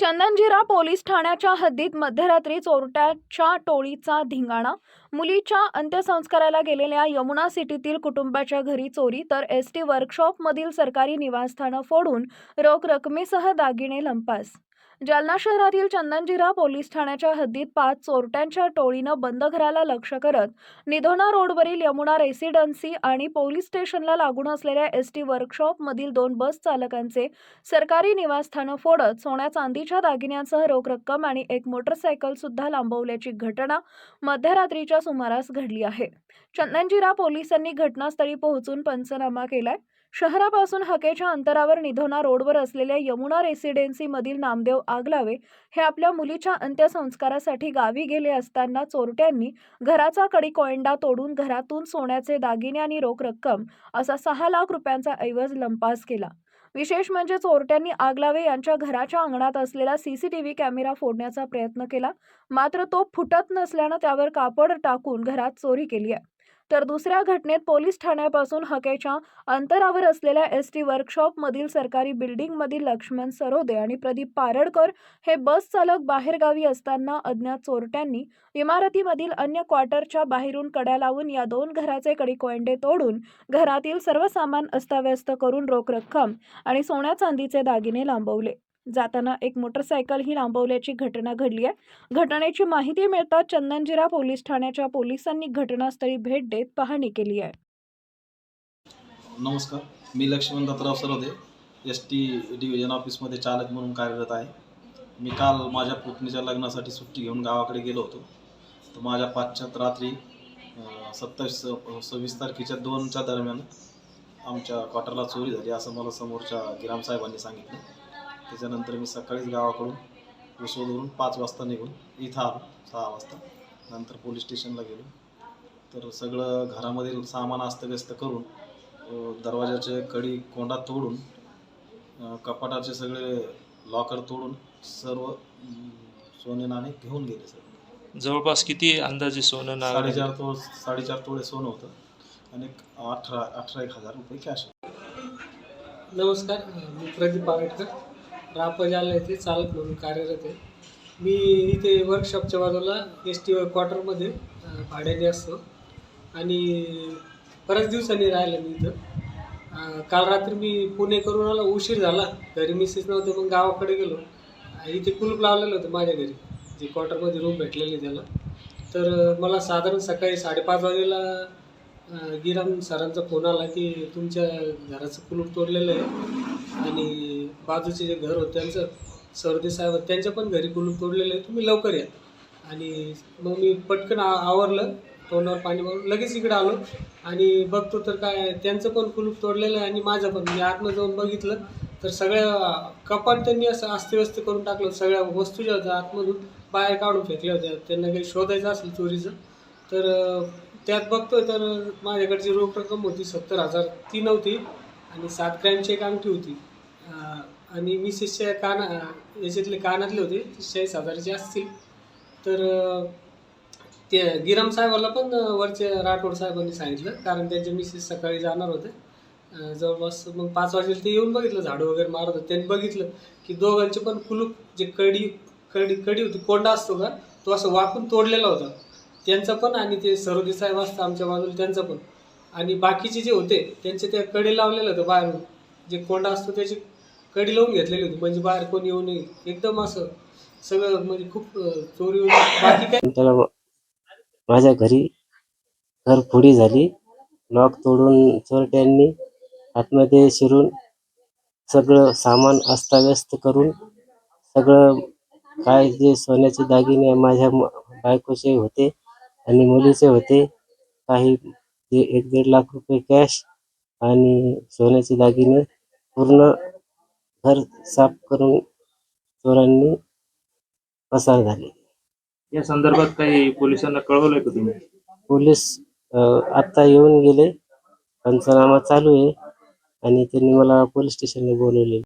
Chandanzira police ठाण्याच्या हद्दीत मध्यरात्री चोरट्याच्या टोळीचा धिंगाणा. मुलीच्या अंत्यसंस्काराला गेलेल्या यमुना सिटीतील कुटुंबाच्या घरी चोरी तर एस टी वर्कशॉपमधील सरकारी निवासस्थानं फोडून रोख रकमेसह दागिने लंपास. जालना शहरातील चंदनजिरा पोलीस ठाण्याच्या हद्दीत पाच चोरट्यांच्या टोळीनं बंद घराला लक्ष करत निधोना रोडवरील यमुना रेसिडन्सी आणि पोलीस स्टेशनला लागून असलेल्या एस टी वर्कशॉपमधील दोन बस चालकांचे सरकारी निवासस्थानं फोडत सोन्या चांदीच्या दागिन्यांसह रोख रक्कम आणि एक मोटरसायकल सुद्धा लांबवल्याची घटना मध्यरात्रीच्या सुमारास घडली आहे. चंदनजिरा पोलिसांनी घटनास्थळी पोहोचून पंचनामा केलाय. शहरापासून हकेच्या अंतरावर निधोना रोडवर असलेल्या यमुना रेसिडेन्सीमधील नामदेव आगलावे हे आपल्या मुलीच्या अंत्यसंस्कारासाठी गावी गेले असताना चोरट्यांनी घराचा कडी कोयंडा तोडून घरातून सोन्याचे दागिने आणि रोख रक्कम असा सहा लाख रुपयांचा ऐवज लंपास केला. विशेष म्हणजे चोरट्यांनी आगलावे यांच्या घराच्या अंगणात असलेला सीसीटीव्ही कॅमेरा फोडण्याचा प्रयत्न केला मात्र तो फुटत नसल्यानं त्यावर कापड टाकून घरात चोरी केली आहे. तर दुसऱ्या घटनेत पोलीस ठाण्यापासून हकेच्या अंतरावर असलेल्या एस टी वर्कशॉपमधील सरकारी बिल्डिंगमधील लक्ष्मण सरोदे आणि प्रदीप पारडकर हे बस चालक बाहेरगावी असताना अज्ञात चोरट्यांनी इमारतीमधील अन्य क्वार्टरच्या बाहेरून कड्या लावून या दोन घराचे कडीकोंडे तोडून घरातील सर्व सामान अस्ताव्यस्त करून रोख रक्कम आणि सोन्या चांदीचे दागिने लांबवले. जाताना एक मोटरसायकल ही लांबवल्याची घटना घडली आहे. घटनेची माहिती मिळताच चंदनजिरा पोलीस ठाण्याच्या पोलिसांनी घटनास्थळी भेट देत पाहणी केली आहे. नमस्कार मी Laxman Dattarao Sarode S T division ऑफिसमध्ये चालक म्हणून कार्यरत आहे. मी काल माझ्या पुतणीच्या लग्नासाठी सुट्टी घेऊन गावाकडे गेलो होतो. तर माझ्या पाचच्यात रात्री सत्तावीस सव्वीस तारखेच्या दोनच्या दरम्यान आमच्या क्वार्टरला चोरी झाली असं मला समोरच्या गिरामसाहेबांनी सांगितलं. त्याच्यानंतर मी सकाळीच गावाकडून उसवरून पाच वाजता निघून इथं आलो सहा वाजता. नंतर पोलीस स्टेशनला गेलो. तर सगळं घरामधील सामान अस्तव्यस्त करून दरवाजाचे कडी कोंडा तोडून कपाटाचे सगळे लॉकर तोडून सर्व सोने नाणे घेऊन गेले सर जवळपास किती अंदाजे सोनं नाणं साडेचार तोळ साडेचार तोळे सोनं होतं आणि एक अठरा अठरा एक हजार रुपये कॅश नमस्कार मी प्रदीप पारटकर राप जालना येथे चालक म्हणून कार्यरत आहे. मी इथे वर्कशॉपच्या बाजूला एस टी क्वार्टरमध्ये भाड्याने असतो. आणि बऱ्याच दिवसांनी राहिलं मी इथं. काल रात्री मी पुणे करून आलो. उशीर झाला. घरी मिसेस नव्हते मग गावाकडे गेलो. इथे कुलूप लावलेलं होतं माझ्या घरी. जे क्वार्टरमध्ये रूम भेटलेली त्याला. तर मला साधारण सकाळी साडेपाच वाजेला गिराम सरांचा फोन आला की तुमच्या घराचं कुलूप तोडलेलं आहे. आणि बाजूचे जे घर होतं त्यांचं सरदे साहेब त्यांच्या पण घरी कुलूप तोडलेलं आहे. तुम्ही लवकर या. आणि मग मी पटकन आ आवरलं तोंडावर पाणी मारून लगेच इकडे आलो. आणि बघतो तर काय त्यांचं पण कुलूप तोडलेलं आहे आणि माझं पण. मी आतमध्ये जाऊन बघितलं तर सगळ्या कपाट त्यांनी असं अस्तव्यस्त करून टाकलं. सगळ्या वस्तू ज्या होत्या आतमधून बाहेर काढून फेकल्या होत्या. त्यांना काही शोधायचं असेल चोरीचं तर त्यात बघतोय तर माझ्याकडची रोख रक्कम होती सत्तर हजार. ती नव्हती आणि सात ग्रॅमची एक अंगठी होती. आणि मी शिष्य काना याच्यातले कानातले होते ते चाळीस हजाराचे असतील. तर ते गिराम साहेबाला पण वरच्या राठोड साहेबांनी सांगितलं कारण त्यांचे मिसेस सकाळी जाणार होते. जवळपास मग पाच वाजेला ते येऊन बघितलं झाडू वगैरे मारत होते. त्यांनी बघितलं की दोघांचे पण कुलूप जे कडी कडी कडी होती कोंडा असतो का तो असं वाकून तोडलेला होता. त्यांचं पण आणि ते सरोदी साहेब असतं आमच्या बाजूला त्यांचं पण. आणि बाकीचे जे होते त्यांचे त्या कडे लावलेलं होतं बाहेरून. जे कोंडा असतो त्याची कडी लावून घेतलेली होती म्हणजे बाहेर कोण येऊ नये. एकदम असं सगळं म्हणजे खूप अं, चोरी बाकी काय? त्याला माझ्या घरी घरफोडी झाली. लॉक तोडून चोरट्यांनी आतमध्ये शिरून सगळं सामान अस्ताव्यस्त करून सगळं काय जे सोन्याचे दागिने माझ्या म- बायकोचे होते आणि मुलीचे होते काही जे एक दीड लाख रुपये कॅश आणि सोन्याचे दागिने पूर्ण घर साफ करून चोरांनी पसार झाले. या संदर्भात काही पोलिसांना कळवलंय का तुम्ही? पोलीस अ, आत्ता येऊन गेले. पंचनामा चालू आहे आणि त्यांनी मला पोलीस स्टेशनला बोलवले